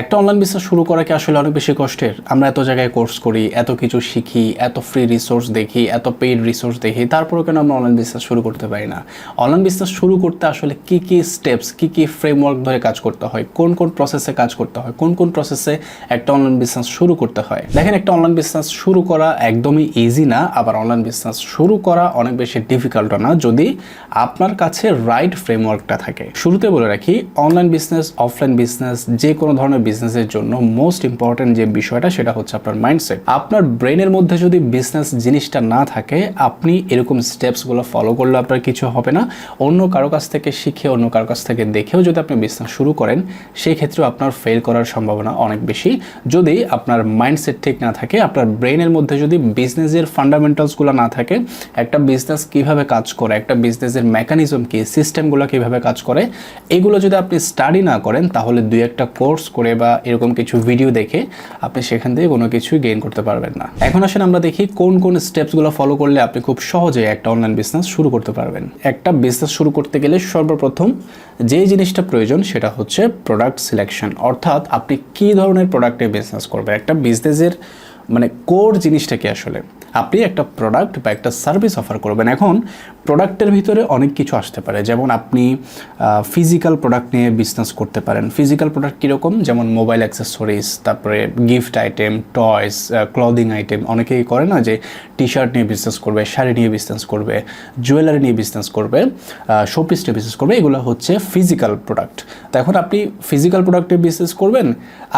একটা online business শুরু করা কি আসলে অনেক বেশি কষ্টের? আমরা এত জায়গায় কোর্স করি, এত কিছু শিখি, এত ফ্রি রিসোর্স দেখি, এত পেইড রিসোর্স দেখি, তারপরেও কেন আমরা অনলাইন বিজনেস শুরু করতে পারি না? অনলাইন বিজনেস শুরু করতে আসলে কি কি স্টেপস কি কি ফ্রেমওয়ার্ক ধরে কাজ করতে হয়? কোন কোন প্রসেসে কাজ করতে হয়? কোন কোন প্রসেসে একটা অনলাইন বিজনেস শুরু করতে হয়? দেখেন, একটা অনলাইন বিজনেস শুরু করা একদমই ইজি না, আবার অনলাইন বিজনেস শুরু করা অনেক বেশি ডিফিকাল্ট না, যদি আপনার কাছে রাইট ফ্রেমওয়ার্কটা থাকে। শুরুতে বলে রাখি অনলাইন বিজনেস অফলাইন বিজনেস যে কোনো ধরনের বিজনেসের জন্য মোস্ট ইম্পর্টেন্ট যে বিষয়টা, সেটা হচ্ছে আপনার মাইন্ডসেট আপনার ব্রেনের মধ্যে যদি বিজনেস জিনিসটা না থাকে, আপনি এরকম স্টেপসগুলো ফলো করলে আপনার কিছু হবে না। অন্য কারও কাছ থেকে শিখে, অন্য কারও কাছ থেকে দেখেও যদি আপনি বিজনেস শুরু করেন সেই ক্ষেত্রেও আপনার ফেল করার সম্ভাবনা অনেক বেশি। যদি আপনার মাইন্ডসেট ঠিক না থাকে, আপনার ব্রেনের মধ্যে যদি বিজনেসের ফান্ডামেন্টালসগুলো না থাকে, একটা বিজনেস কীভাবে কাজ করে, একটা বিজনেসের মেকানিজম কি সিস্টেমগুলো কীভাবে কাজ করে, এগুলো যদি আপনি স্টাডি না করেন, তাহলে দুই একটা কোর্স করে বা এরকম কিছু ভিডিও দেখে আপনি সেখান থেকে কোনো কিছু গেইন করতে পারবেন না। এখন আসেন আমরা দেখি কোন কোন স্টেপসগুলো ফলো করলে আপনি খুব সহজে একটা অনলাইন বিজনেস শুরু করতে পারবেন। একটা বিজনেস শুরু করতে গেলে সর্বপ্রথম যে জিনিসটা প্রয়োজন সেটা হচ্ছে প্রোডাক্ট সিলেকশন অর্থাৎ আপনি কি ধরনের প্রোডাক্টে বিজনেস করবেন? একটা বিজনেসের মানে কোর জিনিসটা কি আসলে? আপনি একটা প্রোডাক্ট বা একটা সার্ভিস অফার করবেন। এখন প্রোডাক্টের ভিতরে অনেক কিছু আসতে পারে। যেমন আপনি ফিজিক্যাল প্রোডাক্ট নিয়ে বিজনেস করতে পারেন। ফিজিক্যাল প্রোডাক্ট কীরকম? যেমন মোবাইল অ্যাক্সেসরিজ তারপরে gift item toys clothing item অনেকেই করে না যে টি শার্ট নিয়ে বিজনেস করবে, শাড়ি নিয়ে বিজনেস করবে জুয়েলারি নিয়ে বিজনেস করবে শোপিস নিয়ে বিজনেস করবে। এগুলো হচ্ছে ফিজিক্যাল প্রোডাক্ট তো এখন আপনি ফিজিক্যাল প্রোডাক্টে বিজনেস করবেন।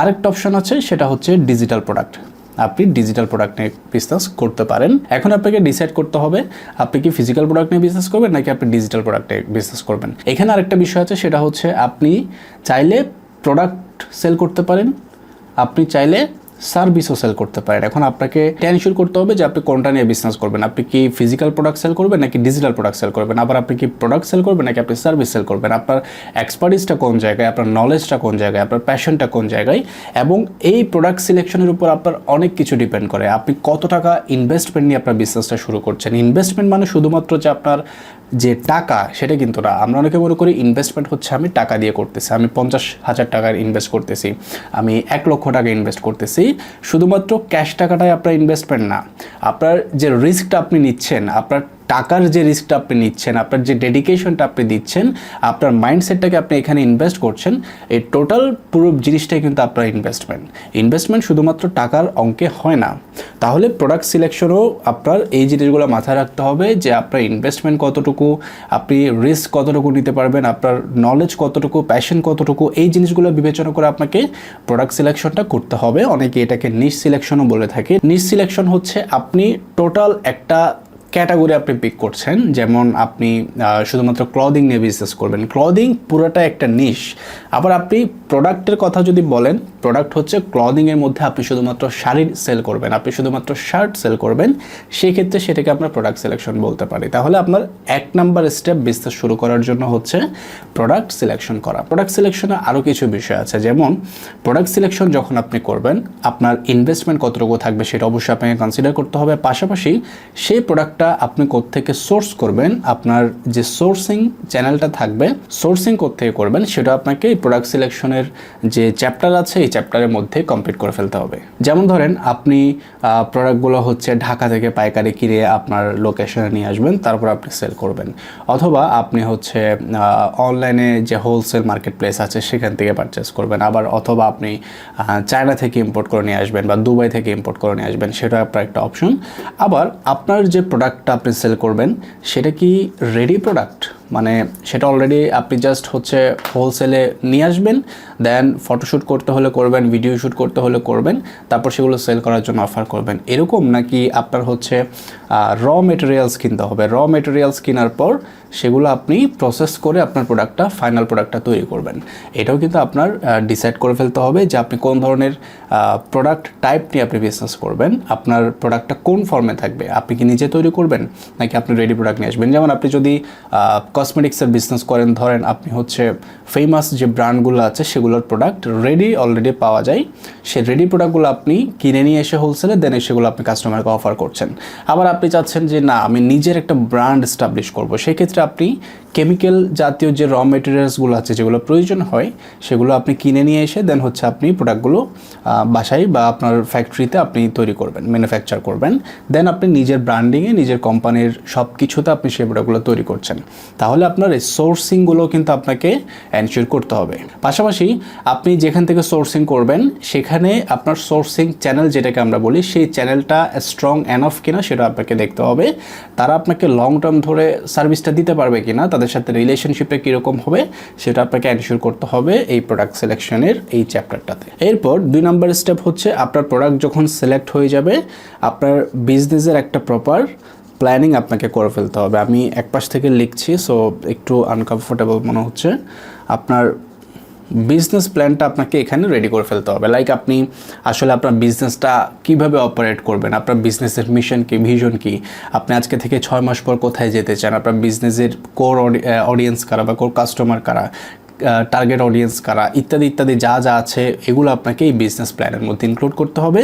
আরেকটা অপশন আছে, সেটা হচ্ছে ডিজিটাল প্রোডাক্ট আপনি ডিজিটাল প্রোডাক্ট নিয়ে বিজনেস করতে পারেন। এখন আপনাকে ডিসাইড করতে হবে, আপনি কি ফিজিক্যাল প্রোডাক্ট নিয়ে বিজনেস করবেন নাকি আপনি ডিজিটাল প্রোডাক্টে বিজনেস করবেন। এখানে আরেকটা বিষয় আছে, সেটা হচ্ছে আপনি চাইলে প্রোডাক্ট সেল করতে পারেন, আপনি চাইলে সার্ভিসও সেল করতে পারেন। এখন আপনাকে টেনশন করতে হবে যে আপনি কোনটা নিয়ে বিজনেস করবেন। আপনি কি ফিজিক্যাল প্রোডাক্ট সেল করবেন নাকি ডিজিটাল প্রোডাক্ট সেল করবেন? আবার আপনি কি প্রোডাক্ট সেল করবেন নাকি আপনি সার্ভিস সেল করবেন? আপনার এক্সপার্টিসটা কোন জায়গায়? আপনার নলেজটা কোন জায়গায়? আপনার প্যাশনটা কোন জায়গায়? এবং এই প্রোডাক্ট সিলেকশনের উপর আপনার অনেক কিছু ডিপেন্ড করে। আপনি কত টাকা ইনভেস্টমেন্ট নিয়ে আপনার বিজনেসটা শুরু করছেন? ইনভেস্টমেন্ট মানে শুধুমাত্র যে আপনার যে টাকা, সেটা কিন্তু না। আমরা অনেকে মনে করি ইনভেস্টমেন্ট হচ্ছে আমি টাকা দিয়ে করতেছি, আমি পঞ্চাশ হাজার টাকার ইনভেস্ট করতেছি, আমি এক লক্ষ টাকা ইনভেস্ট করতেছি। শুধুমাত্র ক্যাশ টাকাটাই আপনার ইনভেস্টমেন্ট না। আপনার যে রিস্কটা আপনি নিচ্ছেন, আপনার টাকার যে রিস্কটা আপনি নিচ্ছেন, আপনার যে ডেডিকেশনটা আপনি দিচ্ছেন, আপনার মাইন্ডসেটটাকে আপনি এখানে ইনভেস্ট করছেন, এই টোটাল পুরো জিনিসটাই কিন্তু আপনার ইনভেস্টমেন্ট ইনভেস্টমেন্ট শুধুমাত্র টাকার অঙ্কে হয় না। তাহলে প্রোডাক্ট সিলেকশনও আপনার এই জিনিসগুলো মাথায় রাখতে হবে যে আপনার ইনভেস্টমেন্ট কতটুকু, আপনি রিস্ক কতটুকু নিতে পারবেন, আপনার নলেজ কতটুকু প্যাশন কতটুকু, এই জিনিসগুলো বিবেচনা করে আপনাকে প্রোডাক্ট সিলেকশনটা করতে হবে। অনেকে এটাকে নিশ সিলেকশনও বলে থাকে। নিশ সিলেকশন হচ্ছে আপনি টোটাল একটা ক্যাটাগরি আপনি পিক করছেন, যেমন আপনি শুধুমাত্র ক্লদিং নিয়ে বিজনেস করবেন। ক্লদিং পুরোটা একটা নিশ আবার আপনি প্রোডাক্টের কথা যদি বলেন প্রোডাক্ট হচ্ছে ক্লদিংয়ের মধ্যে আপনি শুধুমাত্র শাড়ির সেল করবেন। আপনি শুধুমাত্র শার্ট সেল করবেন সেই ক্ষেত্রে সেটাকে আপনার প্রোডাক্ট সিলেকশন বলতে পারি। তাহলে আপনার এক নাম্বার স্টেপ বিজনেস শুরু করার জন্য হচ্ছে প্রোডাক্ট সিলেকশন করা। প্রোডাক্ট সিলেকশনে আরও কিছু বিষয় আছে, যেমন প্রোডাক্ট সিলেকশন যখন আপনি করবেন, আপনার ইনভেস্টমেন্ট কতটুকু থাকবে সেটা অবশ্যই আপনাকে কনসিডার করতে হবে। পাশাপাশি সেই প্রোডাক্টটা আপনি কোত্থেকে সোর্স করবেন, আপনার যে সোর্সিং চ্যানেলটা থাকবে সোর্সিং কোত্থেকে করবেন, সেটা আপনাকে এই প্রোডাক্ট সিলেকশনের যে চ্যাপ্টার আছে, এই চ্যাপ্টারের মধ্যে কমপ্লিট করে ফেলতে হবে। যেমন ধরেন, আপনি প্রোডাক্টগুলো হচ্ছে ঢাকা থেকে পাইকারি কিনে আপনার লোকেশনে নিয়ে আসবেন, তারপর আপনি সেল করবেন। অথবা আপনি হচ্ছে অনলাইনে যে হোলসেল মার্কেট প্লেস আছে, সেখান থেকে পারচেস করবেন। আবার অথবা আপনি চায়না থেকে ইম্পোর্ট করে নিয়ে আসবেন বা দুবাই থেকে ইম্পোর্ট করে নিয়ে আসবেন, সেটা আপনার একটা অপশন আবার আপনার যে প্রোডাক্টটা আপনি সেল করবেন সেটা কি রেডি প্রোডাক্ট মানে সেটা অলরেডি আপনি জাস্ট হচ্ছে হোলসেলে নিয়ে আসবেন দেন ফটোশ্যুট করতে হলে করবেন ভিডিও শ্যুট করতে হলে করবেন, তারপর সেগুলো সেল করার জন্য অফার করবেন। এরকম নাকি আপনার হচ্ছে র মেটেরিয়ালস কিনতে হবে। র মেটেরিয়ালস কেনার পর সেগুলো আপনি প্রসেস করে আপনার প্রোডাক্টটা ফাইনাল প্রোডাক্টটা তৈরি করবেন। এটাও কিন্তু আপনার ডিসাইড করে ফেলতে হবে যে আপনি কোন ধরনের প্রোডাক্ট টাইপ নিয়ে আপনি বিজনেস করবেন, আপনার প্রোডাক্টটা কোন ফর্মে থাকবে, আপনি কি নিজে তৈরি করবেন, নাকি আপনি রেডি প্রোডাক্ট নিয়ে আসবেন? যেমন আপনি যদি কসমেটিক্সের বিজনেস করেন, ধরেন আপনি হচ্ছে ফেমাস যে ব্র্যান্ডগুলো আছে, সেগুলোর প্রোডাক্ট রেডি অলরেডি পাওয়া যায়। সেই রেডি প্রোডাক্টগুলো আপনি কিনে নিয়ে এসে হোলসেলে দেন সেগুলো আপনি কাস্টমারকে অফার করছেন। আবার আপনি চাচ্ছেন যে, না, আমি নিজের একটা ব্র্যান্ড এস্টাবলিশ করব। সেক্ষেত্রে আপনি কেমিক্যাল জাতীয় যে র মেটেরিয়ালসগুলো আছে, যেগুলো প্রয়োজন হয়, সেগুলো আপনি কিনে নিয়ে এসে দেন হচ্ছে আপনি প্রোডাক্টগুলো বাসায় বা আপনার ফ্যাক্টরিতে আপনি তৈরি করবেন ম্যানুফ্যাকচার করবেন। দেন আপনি নিজের ব্র্যান্ডিংয়ে নিজের কোম্পানির সব কিছুতে আপনি সেই প্রোডাক্টগুলো তৈরি করছেন। তাহলে আপনার এই সোর্সিংগুলো কিন্তু আপনাকে এনশিওর করতে হবে। পাশাপাশি আপনি যেখান থেকে সোর্সিং করবেন, সেখানে আপনার সোর্সিং চ্যানেল যেটাকে আমরা বলি, সেই চ্যানেলটা স্ট্রং এনাফ কিনা সেটা আপনাকে দেখতে হবে। তারা আপনাকে লং টার্ম ধরে সার্ভিসটা দিতে পারবে কিনা, তাদের সাথে রিলেশনশিপে কীরকম হবে, সেটা আপনাকে এনশিওর করতে হবে এই প্রোডাক্ট সিলেকশনের এই চ্যাপ্টারটাতে এরপর দুই নম্বর স্টেপ হচ্ছে, আপনার প্রোডাক্ট যখন সিলেক্ট হয়ে যাবে, আপনার বিজনেসের একটা প্রপার প্ল্যানিং আপনাকে করে ফেলতে হবে। আমি এক পাশ থেকে লিখছি সো একটু আনকমফোর্টেবল মনে হচ্ছে। আপনার বিজনেস প্ল্যানটা আপনাকে এখানে রেডি করে ফেলতে হবে। লাইক আপনি আসলে আপনার বিজনেসটা কীভাবে অপারেট করবেন? আপনার বিজনেসের মিশন কি ভিশন কি? আপনি আজকে থেকে ছয় মাস পর কোথায় যেতে চান? আপনার বিজনেসের কোর অডিয়েন্স কারা বা কোর কাস্টমার কারা? টার্গেট অডিয়েন্স কারা? ইত্যাদি ইত্যাদি যা যা আছে, এগুলো আপনাকে এই বিজনেস প্ল্যানের মধ্যে ইনক্লুড করতে হবে।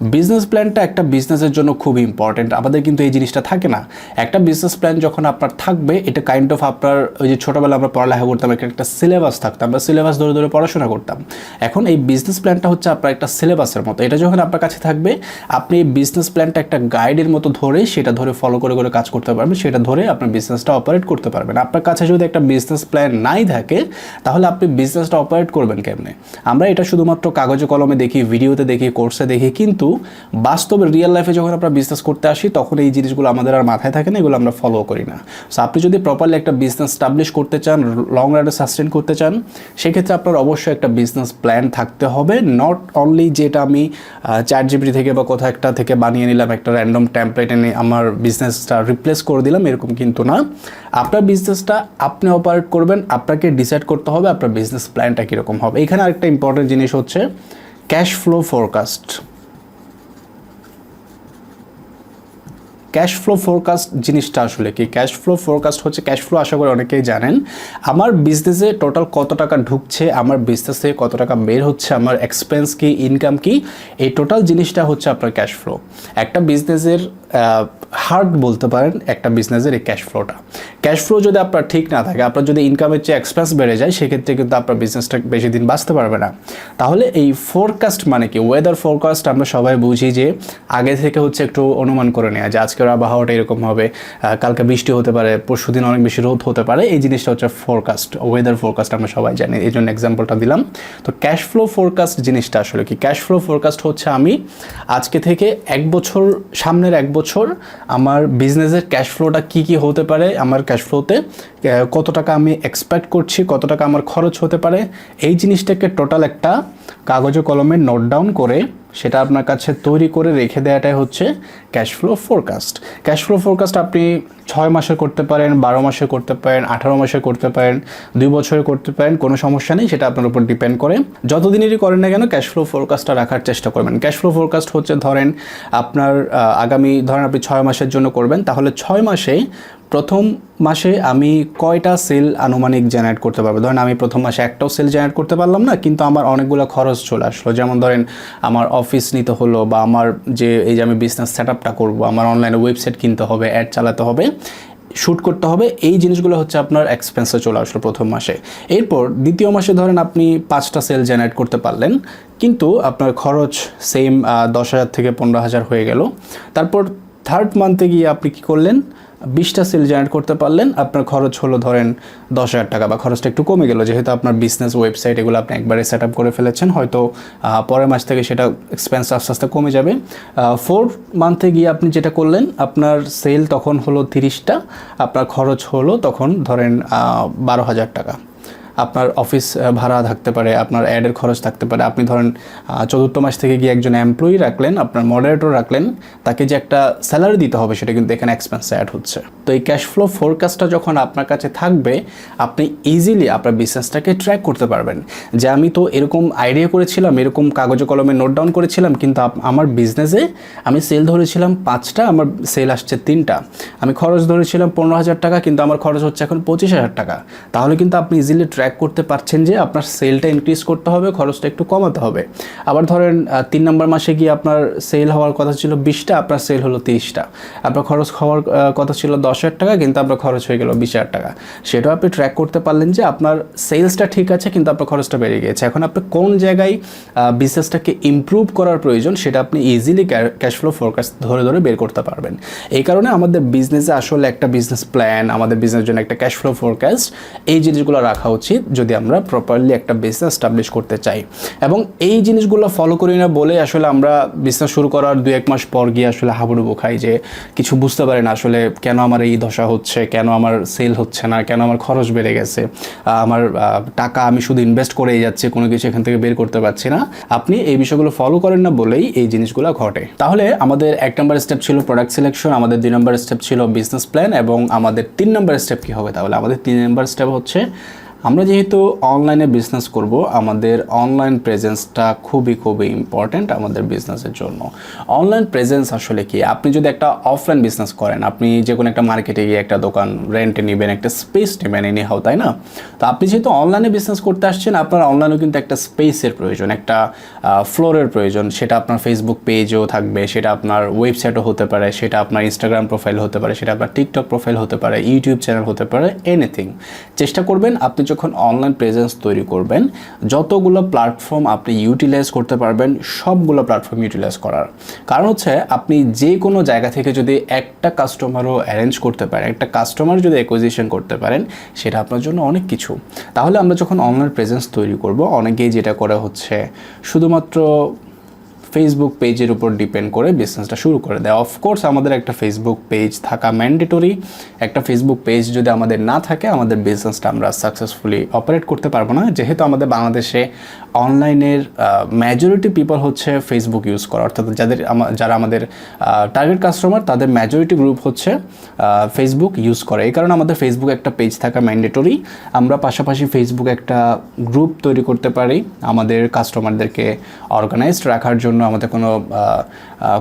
বিজনেস প্ল্যানটা একটা বিজনেসের জন্য খুব ইম্পর্টেন্ট আমাদের কিন্তু এই জিনিসটা থাকে না। একটা বিজনেস প্ল্যান যখন আপনার থাকবে, এটা কাইন্ড অফ আপনার ওই যে ছোটোবেলা আমরা পড়ালেখা করতাম, একটা একটা সিলেবাস থাকতো। আমরা সিলেবাস ধরে ধরে পড়াশোনা করতাম। এখন এই বিজনেস প্ল্যানটা হচ্ছে আপনার একটা সিলেবাসের মতো। এটা যখন আপনার কাছে থাকবে, আপনি এই বিজনেস প্ল্যানটা একটা গাইডের মতো ধরে, সেটা ধরে ফলো করে করে কাজ করতে পারবেন। সেটা ধরে আপনার বিজনেসটা অপারেট করতে পারবেন। আপনার কাছে যদি একটা বিজনেস প্ল্যান নাই থাকে, তাহলে আপনি বিজনেসটা অপারেট করবেন কেমনে? আমরা এটা শুধুমাত্র কাগজে কলমে দেখি ভিডিওতে দেখি কোর্সে দেখি, কিন্তু বাস্তবে রিয়েল লাইফে যখন আমরা বিজনেস করতে আসি, তখন এই জিনিসগুলো আমাদের আর মাথায় থাকে না, এগুলো আমরা ফলো করি না। সো আপনি যদি প্রপারলি একটা বিজনেস স্টাবলিশ করতে চান লং রানে সাস্টেন করতে চান, সেক্ষেত্রে আপনার অবশ্যই একটা বিজনেস প্ল্যান থাকতে হবে। নট অনলি যেটা আমি চার জিবি থেকে বা কোথাও একটা থেকে বানিয়ে নিলাম, একটা র্যান্ডম ট্যাম্পলেট এনে আমার বিজনেসটা রিপ্লেস করে দিলাম, এরকম কিন্তু না। আপনার বিজনেসটা আপনি অপারেট করবেন, আপনাকে ডিসাইড করতে হবে আপনার বিজনেস প্ল্যানটা কীরকম হবে। এখানে আরেকটা ইম্পর্টেন্ট জিনিস হচ্ছে cash flow forecast cash flow forecast জিনিসটা আসলে কি? Cash flow forecast cash cash ফ্লো আশা করি অনেকেই জানেন। আমার বিজনেসে টোটাল কত টাকা ঢুকছে, আমার বিজনেসে কত টাকা বের হচ্ছে, আমার এক্সপেন্স কি ইনকাম কি, এই টোটাল জিনিসটা হচ্ছে আপনার ক্যাশ ফ্লো একটা বিজনেসের হার্ড বলতে পারেন একটা বিজনেসের এই ক্যাশ ফ্লোটা ক্যাশ ফ্লো যদি আপনার ঠিক না থাকে, আপনার যদি ইনকামের চেয়ে এক্সপেন্স বেড়ে যায়, সেক্ষেত্রে কিন্তু আপনার বিজনেসটা বেশি দিন বাঁচতে পারবে না। তাহলে এই ফোরকাস্ট মানে কি? ওয়েদার ফোরকাস্ট আমরা সবাই বুঝি যে আগে থেকে হচ্ছে একটু অনুমান করে নেওয়া যে আজকের আবহাওয়াটা এরকম হবে কালকে বৃষ্টি হতে পারে, পরশু দিন অনেক বেশি রোদ হতে পারে, এই জিনিসটা হচ্ছে ফোরকাস্ট ওয়েদার ফোরকাস্ট আমরা সবাই জানি। এই জন্য এক্সাম্পলটা দিলাম। তো ক্যাশ ফ্লো ফোরকাস্ট জিনিসটা আসলে কি? ক্যাশ ফ্লো ফোরকাস্ট হচ্ছে আমি আজকে থেকে এক বছর, সামনের এক বছর আমার বিজনেসের ক্যাশ ফ্লোটা কী কী হতে পারে? আমার ক্যাশ ফ্লোতে কত টাকা আমি এক্সপেক্ট করছি, কত টাকা আমার খরচ হতে পারে, এই জিনিসটাকে টোটাল একটা কাগজে কলমে নোট ডাউন করে সেটা আপনার কাছে তৈরি করে রেখে দেওয়াটাই হচ্ছে cash flow forecast cash flow forecast আপনি ছয় মাসে করতে পারেন, বারো মাসে করতে পারেন, আঠারো মাসে করতে পারেন, দুই বছরে করতে পারেন, কোনো সমস্যা নেই, সেটা আপনার উপর ডিপেন্ড করে। যতদিনেরই করেন না কেন ক্যাশ ফ্লো ফোরকাস্টটা রাখার চেষ্টা করবেন। ক্যাশ ফ্লো ফোরকাস্ট হচ্ছে ধরেন আপনার আগামী ধরেন আপনি ছয় মাসের জন্য করবেন, তাহলে ছয় মাসে প্রথম মাসে আমি কয়টা সেল আনুমানিক জেনারেট করতে পারব? ধরেন আমি প্রথম মাসে একটাও সেল জেনারেট করতে পারলাম না, কিন্তু আমার অনেকগুলো খরচ চলে আসলো। যেমন ধরেন আমার অফিস নিতে হলো বা আমার যে, এই যে আমি বিজনেস সেট আপটা করব, আমার অনলাইনে ওয়েবসাইট কিনতে হবে অ্যাড চালাতে হবে শ্যুট করতে হবে, এই জিনিসগুলো হচ্ছে আপনার এক্সপেন্সে চলে আসলো প্রথম মাসে। এরপর দ্বিতীয় মাসে ধরেন আপনি পাঁচটা সেল জেনারেট করতে পারলেন, কিন্তু আপনার খরচ সেম দশ হাজার থেকে পনেরো হাজার হয়ে গেল। তারপর থার্ড মান্থে গিয়ে আপনি কী করলেন? বিশটা সেল জেনারেট করতে পারলেন, আপনার খরচ হলো ধরেন দশ হাজার টাকা বা খরচটা একটু কমে গেলো। যেহেতু আপনার বিজনেস ওয়েবসাইট এগুলো আপনি একবারে সেট আপ করে ফেলেছেন, হয়তো পরের মাস থেকে সেটা এক্সপেন্স আস্তে আস্তে কমে যাবে। ফোর মান্থে গিয়ে আপনি যেটা করলেন, আপনার সেল তখন হলো তিরিশটা, আপনার খরচ হলো তখন ধরেন বারো হাজার টাকা। আপনার অফিস ভাড়া থাকতে পারে, আপনার অ্যাডের খরচ থাকতে পারে। আপনি ধরেন চতুর্থ মাস থেকে গিয়ে একজন এমপ্লয়ি রাখলেন, আপনার মডারেটর রাখলেন, তাকে যে একটা স্যালারি দিতে হবে, সেটা কিন্তু এখানে এক্সপেন্স অ্যাড হচ্ছে। তো এই ক্যাশ ফ্লো ফোরকাস্টটা যখন আপনার কাছে থাকবে, আপনি ইজিলি আপনার বিজনেসটাকে ট্র্যাক করতে পারবেন। যে আমি তো এরকম আইডিয়া করেছিলাম, এরকম কাগজে কলমে নোট ডাউন করেছিলাম, কিন্তু আমার বিজনেসে আমি সেল ধরেছিলাম পাঁচটা, আমার সেল আসছে তিনটা। আমি খরচ ধরেছিলাম পনেরো হাজার টাকা, কিন্তু আমার খরচ হচ্ছে এখন পঁচিশ হাজার টাকা। তাহলে কিন্তু আপনি ইজিলি ট্র্যাক ট্র্যাক করতে পারছেন যে আপনার সেলটা ইনক্রিজ করতে হবে, খরচটা একটু কমাতে হবে। আবার ধরেন তিন নম্বর মাসে গিয়ে আপনার সেল হওয়ার কথা ছিল বিশটা, আপনার সেল হলো তিরিশটা। আপনার খরচ হওয়ার কথা ছিল দশ হাজার টাকা, কিন্তু আপনার খরচ হয়ে গেল বিশ হাজার টাকা। সেটাও আপনি ট্র্যাক করতে পারলেন যে আপনার সেলসটা ঠিক আছে, কিন্তু আপনার খরচটা বেড়ে গিয়েছে। এখন আপনি কোন জায়গায় বিজনেসটাকে ইমপ্রুভ করার প্রয়োজন, সেটা আপনি ইজিলি ক্যাশ ফ্লো ফোরকাস্ট ধরে ধরে বের করতে পারবেন। এই কারণে আমাদের বিজনেসে আসলে একটা বিজনেস প্ল্যান আমাদের বিজনেসের জন্য একটা ক্যাশ ফ্লো ফোরকাস্ট এই জিনিসগুলো রাখা উচিত। যদি আমরা প্রপারলি একটা বিজনেস স্টাবলিশ করতে চাই। এবং এই জিনিসগুলো ফলো করি না বলে আসলে আমরা বিজনেস শুরু করার দু এক মাস পর গিয়ে আসলে হাবুডুবু খাই যে কিছু বুঝতে পারি না আসলে কেন আমার এই দশা হচ্ছে, কেন আমার সেল হচ্ছে না, কেন আমার খরচ বেড়ে গেছে আমার টাকা আমি শুধু ইনভেস্ট করেই যাচ্ছি, কোনো কিছু এখান থেকে বের করতে পারছি না। আপনি এই বিষয়গুলো ফলো করেন না বলেই এই জিনিসগুলো ঘটে। তাহলে আমাদের এক নম্বর স্টেপ ছিল প্রোডাক্ট সিলেকশন আমাদের দুই নম্বর স্টেপ ছিল বিজনেস প্ল্যান এবং আমাদের তিন নম্বর স্টেপ কী হবে? তাহলে আমাদের তিন নম্বর স্টেপ হচ্ছে আমরা যেহেতু অনলাইনে বিজনেস করব, আমাদের অনলাইন প্রেজেন্সটা খুবই খুবই ইম্পর্ট্যান্ট আমাদের বিজনেসের জন্য। অনলাইন প্রেজেন্স আসলে কি? আপনি যদি একটা অফলাইন বিজনেস করেন, আপনি যে কোনো একটা মার্কেটে গিয়ে একটা দোকান রেন্টে নেবেন, একটা স্পেস নেবেন এনে হাও তাই না? তো আপনি যেহেতু অনলাইনে বিজনেস করতে আসছেন, আপনার অনলাইনেও কিন্তু একটা স্পেসের প্রয়োজন, একটা ফ্লোরের প্রয়োজন। সেটা আপনার ফেসবুক পেজও থাকবে, সেটা আপনার ওয়েবসাইটও হতে পারে, সেটা আপনার ইনস্টাগ্রাম প্রোফাইল হতে পারে, সেটা আপনার টিকটক প্রোফাইল হতে পারে ইউটিউব চ্যানেল হতে পারে এনিথিং চেষ্টা করবেন আপনি যখন অনলাইন প্রেজেন্স তৈরি করবেন, যতগুলো প্ল্যাটফর্ম আপনি ইউটিলাইজ করতে পারবেন, সবগুলো প্ল্যাটফর্ম ইউটিলাইজ করার। কারণ হচ্ছে, আপনি যে কোনো জায়গা থেকে যদি একটা কাস্টমারও অ্যারেঞ্জ করতে পারেন, একটা কাস্টমার যদি অ্যাকুইজিশন করতে পারেন, সেটা আপনার জন্য অনেক কিছু। তাহলে আমরা যখন অনলাইন প্রেজেন্স তৈরি করব, অনেকেই যেটা করা হচ্ছে, শুধুমাত্র ফেসবুক পেজের উপর ডিপেন্ড করে বিজনেসটা শুরু করে দেয়। অফকোর্স আমাদের একটা ফেসবুক পেজ থাকা ম্যান্ডেটরি একটা ফেসবুক পেজ যদি আমাদের না থাকে, আমাদের বিজনেসটা আমরা সাকসেসফুলি অপারেট করতে পারব না। যেহেতু আমাদের বাংলাদেশে অনলাইনের মেজরিটি পিপল হচ্ছে ফেসবুক ইউজ করা। অর্থাৎ যাদের যারা আমাদের টার্গেট কাস্টমার তাদের মেজরিটি গ্রুপ হচ্ছে ফেসবুক ইউজ করে। এই কারণে আমাদের ফেসবুক একটা পেজ থাকা ম্যান্ডেটরি আমরা পাশাপাশি ফেসবুক একটা গ্রুপ তৈরি করতে পারি, আমাদের কাস্টমারদেরকে অর্গানাইজড রাখার জন্য। আমাদের কোনো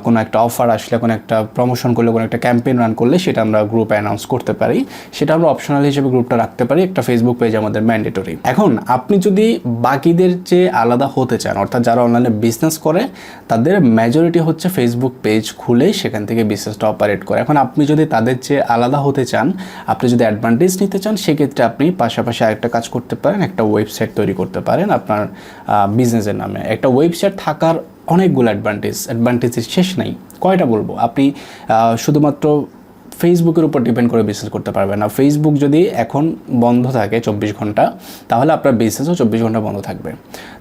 কোনো একটা অফার আসলে, কোনো একটা প্রমোশন করলে, কোনো একটা ক্যাম্পেইন রান করলে, সেটা আমরা গ্রুপে অ্যানাউন্স করতে পারি। সেটা আমরা অপশনাল হিসেবে গ্রুপটা রাখতে পারি। একটা ফেসবুক পেজ আমাদের ম্যান্ডেটরি এখন, আপনি যদি বাকিদের চেয়ে আলাদা হতে চান অর্থাৎ যারা অনলাইনে বিজনেস করে, তাদের মেজরিটি হচ্ছে ফেসবুক পেজ খুলে সেখান থেকে বিজনেসটা অপারেট করে। এখন আপনি যদি তাদের চেয়ে আলাদা হতে চান, আপনি যদি অ্যাডভান্টেজ নিতে চান, সেক্ষেত্রে আপনি পাশাপাশি আরেকটা কাজ করতে পারেন, একটা ওয়েবসাইট তৈরি করতে পারেন আপনার বিজনেসের নামে। একটা ওয়েবসাইট থাকার অনেকগুলো অ্যাডভান্টেজ অ্যাডভান্টেজের শেষ নাই। কয়টা বলব? আপনি শুধুমাত্র ফেসবুকের উপর ডিপেন্ড করে বিজনেস করতে পারবেন না। ফেসবুক যদি এখন বন্ধ থাকে চব্বিশ ঘণ্টা, তাহলে আপনার বিজনেসও চব্বিশ ঘণ্টা বন্ধ থাকবে।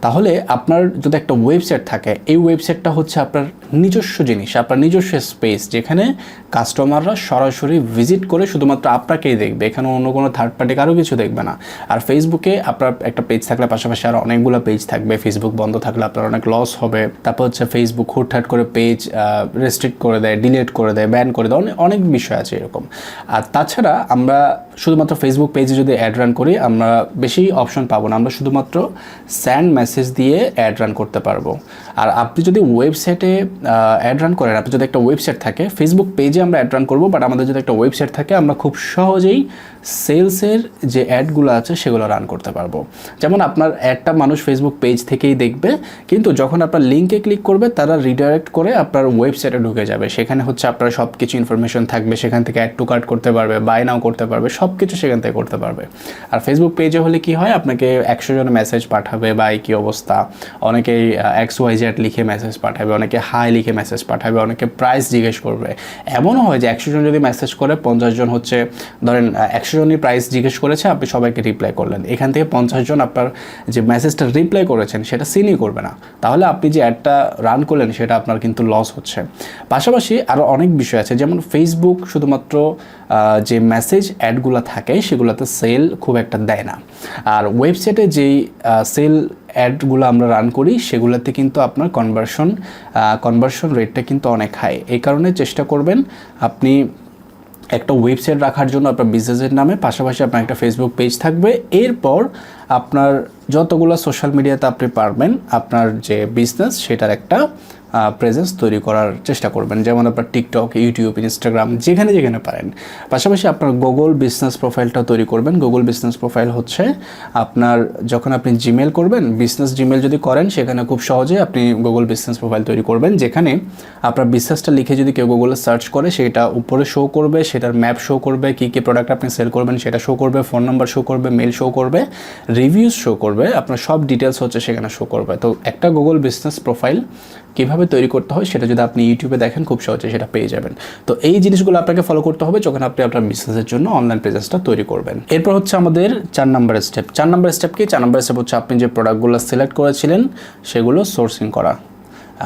তাহলে আপনার যদি একটা ওয়েবসাইট থাকে, এই ওয়েবসাইটটা হচ্ছে আপনার নিজস্ব জিনিস, আপনার নিজস্ব স্পেস যেখানে কাস্টমাররা সরাসরি ভিজিট করে শুধুমাত্র আপনাকেই দেখবে। এখানে অন্য কোনো থার্ড পার্টি কারও কিছু দেখবে না। আর ফেসবুকে আপনার একটা পেজ থাকলে পাশাপাশি আর অনেকগুলো পেজ থাকবে। ফেসবুক বন্ধ থাকলে আপনার অনেক লস হবে। তারপর হচ্ছে ফেসবুক হুটহাট করে পেজ রেস্ট্রিক্ট করে দেয় ডিলিট করে দেয় ব্যান করে দেয়। অনেক অনেক বিষয় আছে। এরকম। আর তাছাড়া আমরা শুধুমাত্র ফেসবুক পেজে যদি অ্যাড রান করি, আমরা বেশি অপশন পাবো না। আমরা শুধুমাত্র স্যান্ড মেসেজ দিয়ে অ্যাড রান করতে পারব। আর আপনি যদি ওয়েবসাইটে অ্যাড রান করেন, আপনি যদি একটা ওয়েবসাইট থাকে ফেসবুক পেজে আমরা অ্যাড রান করব বাট আমাদের যদি একটা ওয়েবসাইট থাকে, আমরা খুব সহজেই সেলসের যে অ্যাডগুলো আছে, সেগুলো রান করতে পারব। যেমন আপনার অ্যাডটা মানুষ ফেসবুক পেজ থেকেই দেখবে, কিন্তু যখন আপনার লিঙ্কে ক্লিক করবে, তারা রিডাইরেক্ট করে আপনার ওয়েবসাইটে ঢুকে যাবে। সেখানে হচ্ছে আপনার সব কিছু ইনফরমেশন থাকবে, সেখান থেকে অ্যাড টু কার্ড করতে পারবে বাই নাও করতে পারবে সব কিছু সেখান থেকে করতে পারবে। আর ফেসবুক পেজে হলে কি হয়? আপনাকে একশো জন মেসেজ পাঠাবে বা এই কী অবস্থা? অনেকেই এক্স ওয়াই জেড লিখে মেসেজ পাঠাবে, অনেকে হাই লিখে মেসেজ পাঠাবে, অনেকে প্রাইস জিজ্ঞেস করবে। এমনও হয় যে একশো জন যদি মেসেজ করে, পঞ্চাশ জন হচ্ছে, ধরেন একশো জনই প্রাইস জিজ্ঞেস করেছে, আপনি সবাইকে রিপ্লাই করলেন। এখান থেকে পঞ্চাশ জন আপনার যে মেসেজটা রিপ্লাই করেছেন, সেটা সিনই করবে না। তাহলে আপনি যে অ্যাডটা রান করলেন, সেটা আপনার কিন্তু লস হচ্ছে। পাশাপাশি আরও অনেক বিষয় আছে, যেমন ফেসবুক শুধুমাত্র যে মেসেজ অ্যাডগুলো থাকে, সেগুলোতে সেল খুব একটা দেয় না। আর ওয়েবসাইটে যেই সেল অ্যাডগুলো আমরা রান করি, সেগুলোতে কিন্তু আপনার কনভার্সন কনভার্সন রেটটা কিন্তু অনেক হাই এই কারণে চেষ্টা করবেন আপনি একটা ওয়েবসাইট রাখার জন্য আপনার বিজনেসের নামে, পাশাপাশি আপনার একটা ফেসবুক পেজ থাকবে। এরপর আপনার যতগুলো সোশ্যাল মিডিয়াতে আপনি পারবেন, আপনার যে বিজনেস সেটার একটা প্রেজেন্স তৈরি করার চেষ্টা করবেন। যেমন আপনার টিকটক ইউটিউব ইনস্টাগ্রাম যেখানে যেখানে পারেন। পাশাপাশি আপনার গুগল বিজনেস প্রোফাইলটা তৈরি করবেন। গুগল বিজনেস প্রোফাইল হচ্ছে আপনার যখন আপনি জিমেল করবেন বিজনেস জিমেল যদি করেন, সেখানে খুব সহজে আপনি গুগল বিজনেস প্রোফাইল তৈরি করবেন। যেখানে আপনার বিজনেসটা লিখে যদি কেউ গুগলে সার্চ করে, সেটা উপরে শো করবে, সেটার ম্যাপ শো করবে, কী কী প্রোডাক্ট আপনি সেল করবেন সেটা শো করবে ফোন নাম্বার শো করবে মেল শো করবে রিভিউজ শো করবে, আপনার সব ডিটেলস হচ্ছে সেখানে শো করবে। তো একটা গুগল বিজনেস প্রোফাইল কীভাবে তৈরি করতে হয় সেটা যদি আপনি ইউটিউবে দেখেন, খুব সহজে সেটা পেয়ে যাবেন। তো এই জিনিসগুলো আপনাকে ফলো করতে হবে যখন আপনি আপনার বিজনেসের জন্য অনলাইন প্রেজেন্সটা তৈরি করবেন। এরপর হচ্ছে আমাদের চার নাম্বার স্টেপ চার নাম্বার স্টেপ কি? চার নাম্বার স্টেপ হচ্ছে আপনি যে প্রোডাক্টগুলো সিলেক্ট করেছিলেন, সেগুলো সোর্সিং করা।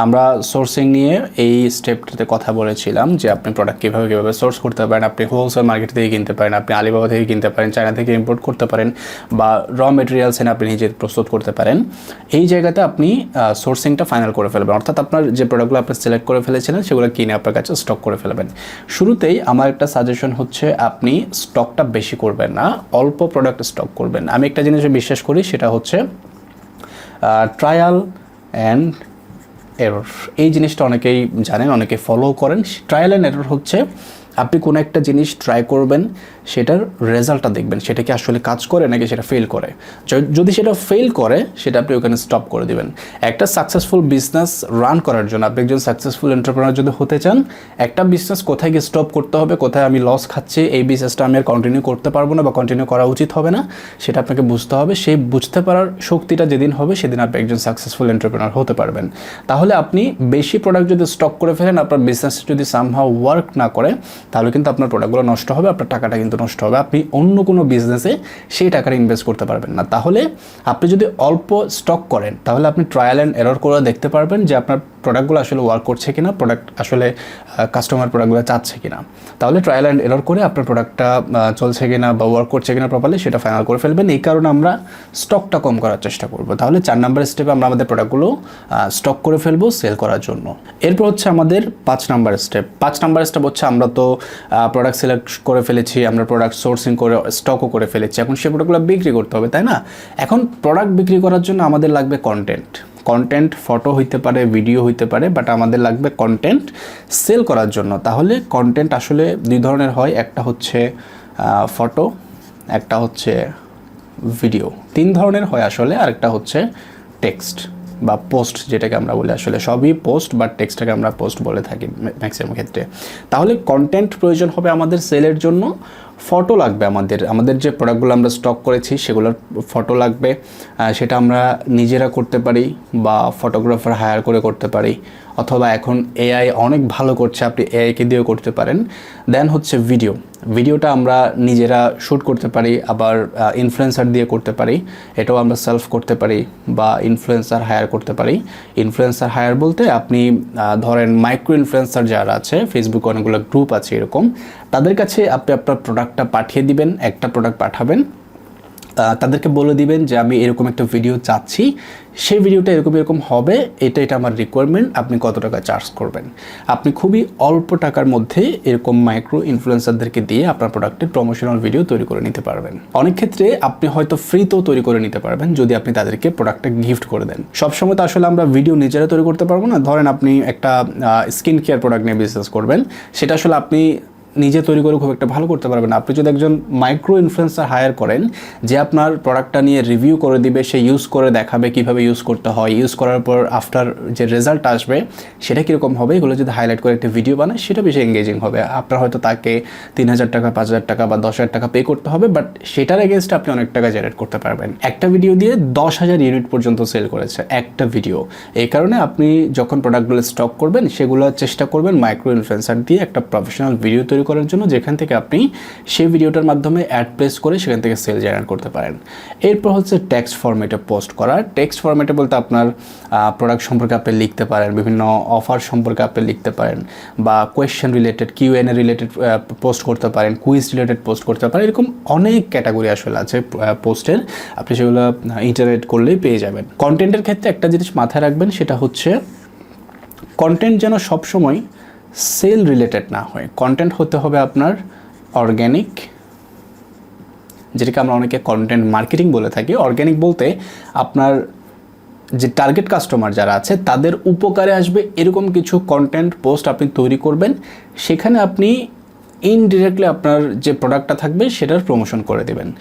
আমরা সোর্সিং নিয়ে এই স্টেপটাতে কথা বলেছিলাম যে আপনি প্রোডাক্ট কীভাবে কীভাবে সোর্স করতে পারেন। আপনি হোলসেল মার্কেট থেকে কিনতে পারেন, আপনি আলিবাবা থেকে কিনতে পারেন চায়না থেকে ইম্পোর্ট করতে পারেন বা র মেটেরিয়ালস এনে আপনি নিজে প্রস্তুত করতে পারেন। এই জায়গাতে আপনি সোর্সিংটা ফাইনাল করে ফেলবেন। অর্থাৎ আপনার যে প্রোডাক্টগুলো আপনি সিলেক্ট করে ফেলেছিলেন, সেগুলো কিনে আপনার কাছে স্টক করে ফেলবেন। শুরুতেই আমার একটা সাজেশন হচ্ছে আপনি স্টকটা বেশি করবেন না, অল্প প্রোডাক্ট স্টক করবেন। আমি একটা জিনিস বিশ্বাস করি, সেটা হচ্ছে ট্রায়াল অ্যান্ড এরর এই জিনিসটা অনেকেই জানেন অনেকে ফলো করেন। ট্রায়াল অ্যান্ড এরর হচ্ছে আপনি কোনো একটা জিনিস ট্রাই করবেন, সেটার রেজাল্টটা দেখবেন, সেটা কি আসলে কাজ করে নাকি সেটা ফেল করে। যদি সেটা ফেল করে, সেটা আপনি ওখানে স্টপ করে দিবেন। একটা সাকসেসফুল বিজনেস রান করার জন্য, আপনি একজন সাকসেসফুল এন্টারপ্রেনার যদি হতে চান, একটা বিজনেস কোথায় গিয়ে স্টপ করতে হবে, কোথায় আমি লস খাচ্ছি, এই বিজনেসটা আমি আর কন্টিনিউ করতে পারব না বা কন্টিনিউ করা উচিত হবে না, সেটা আপনাকে বুঝতে হবে। সেই বুঝতে পারার শক্তিটা যেদিন হবে, সেদিন আপনি একজন সাকসেসফুল এন্টারপ্রেনার হতে পারবেন। তাহলে আপনি বেশি প্রোডাক্ট যদি স্টক করে ফেলেন, আপনার বিজনেস যদি সামহাও ওয়ার্ক না করে তাহলে কিন্তু আপনার প্রোডাক্টগুলো নষ্ট হবে, আপনার টাকাটা কিন্তু নষ্ট হবে। আপনি অন্য কোনো বিজনেসে সেই টাকাটা ইনভেস্ট করতে পারবেন না। তাহলে আপনি যদি অল্প স্টক করেন, তাহলে আপনি ট্রায়াল অ্যান্ড এরর করে দেখতে পারবেন যে আপনার প্রোডাক্টগুলো আসলে ওয়ার্ক করছে কিনা প্রোডাক্ট আসলে কাস্টমার প্রোডাক্টগুলো চাচ্ছে কিনা। তাহলে ট্রায়াল অ্যান্ড এরর করে আপনার প্রোডাক্টটা চলছে কিনা বা ওয়ার্ক করছে কিনা প্রপারলি সেটা ফাইনাল করে ফেলবেন। এই কারণে আমরা স্টকটা কম করার চেষ্টা করব। তাহলে চার নাম্বার স্টেপে আমরা আমাদের প্রোডাক্টগুলো স্টক করে ফেলব সেল করার জন্য। এরপর হচ্ছে আমাদের পাঁচ নাম্বার স্টেপ পাঁচ নাম্বার স্টেপ হচ্ছে আমরা তো প্রোডাক্ট সিলেক্ট করে ফেলেছি, আমরা প্রোডাক্ট সোর্সিং করে স্টকও করে ফেলেছি। এখন সে প্রোডাক্টগুলো বিক্রি করতে হবে, তাই না? এখন প্রোডাক্ট বিক্রি করার জন্য আমাদের লাগবে কন্টেন্ট কন্টেন্ট ফটো হইতে পারে ভিডিও হইতে পারে বাট আমাদের লাগবে কন্টেন্ট সেল করার জন্য। তাহলে কন্টেন্ট আসলে দুই ধরনের হয়, একটা হচ্ছে ফটো একটা হচ্ছে ভিডিও তিন ধরনের হয় আসলে, আরেকটা হচ্ছে টেক্সট বা পোস্ট যেটাকে আমরা বলি, আসলে সবই পোস্ট বা টেক্সটটাকে আমরা পোস্ট বলে থাকি ম্যাক্সিমাম ক্ষেত্রে। তাহলে কন্টেন্ট প্রয়োজন হবে আমাদের সেলের জন্য ফটো লাগবে আমাদের। আমাদের যে প্রোডাক্টগুলো আমরা স্টক করেছি, সেগুলোর ফটো লাগবে। সেটা আমরা নিজেরা করতে পারি বা ফটোগ্রাফার হায়ার করে করতে পারি। অথবা এখন এআই অনেক ভালো করছে, আপনি এআইকে দিয়েও করতে পারেন। দেন হচ্ছে ভিডিও ভিডিওটা আমরা নিজেরা শ্যুট করতে পারি, আবার ইনফ্লুয়েন্সার দিয়ে করতে পারি। এটাও আমরা সেলফ করতে পারি বা ইনফ্লুয়েন্সার হায়ার করতে পারি। ইনফ্লুয়েন্সার হায়ার বলতে আপনি ধরেন মাইক্রো ইনফ্লুয়েন্সার যারা আছে ফেসবুকে অনেকগুলো গ্রুপ আছে এরকম, তাদের কাছে আপনি আপনার প্রোডাক্টটা পাঠিয়ে দিবেন, একটা প্রোডাক্ট পাঠাবেন। তাদেরকে বলে দিবেন যে আমি এরকম একটা ভিডিও চাচ্ছি। সেই ভিডিওটা এরকম এরকম হবে, এটা এটা আমার রিকোয়ারমেন্ট আপনি কত টাকা চার্জ করবেন। আপনি খুবই অল্প টাকার মধ্যে এরকম মাইক্রো ইনফ্লুয়েন্সারদেরকে দিয়ে আপনার প্রোডাক্টের প্রমোশনাল ভিডিও তৈরি করে নিতে পারবেন। অনেক ক্ষেত্রে আপনি হয়তো ফ্রিতেও তৈরি করে নিতে পারবেন, যদি আপনি তাদেরকে প্রোডাক্টটা গিফট করে দেন। সবসময় তো আসলে আমরা ভিডিও নিজেরা তৈরি করতে পারব না। ধরেন আপনি একটা স্কিন কেয়ার প্রোডাক্ট নিয়ে বিজনেস করবেন, সেটা আসলে আপনি নিজে তৈরি করে খুব একটা ভালো করতে পারবেন আপনি যদি একজন মাইক্রো ইনফ্লুয়েন্সার হায়ার করেন, যে আপনার প্রোডাক্টটা নিয়ে রিভিউ করে দিবে, সে ইউজ করে দেখাবে কীভাবে ইউজ করতে হয় ইউজ করার পর আফটার যে রেজাল্ট আসবে, সেটা কীরকম হবে, এগুলো যদি হাইলাইট করে একটা ভিডিও বানায়, সেটা বেশি এঙ্গেজিং হবে। আপনার হয়তো তাকে তিন হাজার টাকা, পাঁচ হাজার টাকা বা দশ হাজার টাকা পে করতে হবে বাট সেটার এগেনস্টে আপনি অনেক টাকা জেনারেট করতে পারবেন। একটা ভিডিও দিয়ে দশ হাজার ইউনিট পর্যন্ত সেল করেছে একটা ভিডিও এই কারণে আপনি যখন প্রোডাক্টগুলো স্টক করবেন, সেগুলো চেষ্টা করবেন মাইক্রো ইনফ্লুয়েন্সার দিয়ে একটা প্রফেশনাল ভিডিও তৈরি করার জন্য যেখান থেকে আপনি সেই ভিডিওটার মাধ্যমে অ্যাড প্লেস করে সেখান থেকে সেল জেনারেট করতে পারেন। এরপর হচ্ছে টেক্সট ফরম্যাটে পোস্ট করা। টেক্সট ফরম্যাটে বলতে আপনার প্রোডাক্ট সম্পর্কে আপনি লিখতে পারেন, বিভিন্ন অফার সম্পর্কে আপনি লিখতে পারেন বা question related Q N A related post করতে পারেন কুইজ রিলেটেড পোস্ট করতে পারেন। এরকম অনেক ক্যাটাগরি আসলে আছে পোস্টের আপনি সেগুলো ইন্টারনেট করলেই পেয়ে যাবেন। কন্টেন্টের ক্ষেত্রে একটা জিনিস মাথায় রাখবেন, সেটা হচ্ছে কন্টেন্ট যেন সবসময় সেল রিলেটেড না হয়। কন্টেন্ট হতে হবে আপনার অর্গ্যানিক যেটাকে আমরা অনেকে কন্টেন্ট মার্কেটিং বলে থাকি। অর্গ্যানিক বলতে আপনার যে টার্গেট কাস্টমার যারা আছে, তাদের উপকারে আসবে এরকম কিছু কন্টেন্ট পোস্ট আপনি তৈরি করবেন। সেখানে আপনি ইনডিরেক্টলি আপনার যে প্রোডাক্টটা থাকবে, সেটার প্রমোশন করে দেবেন।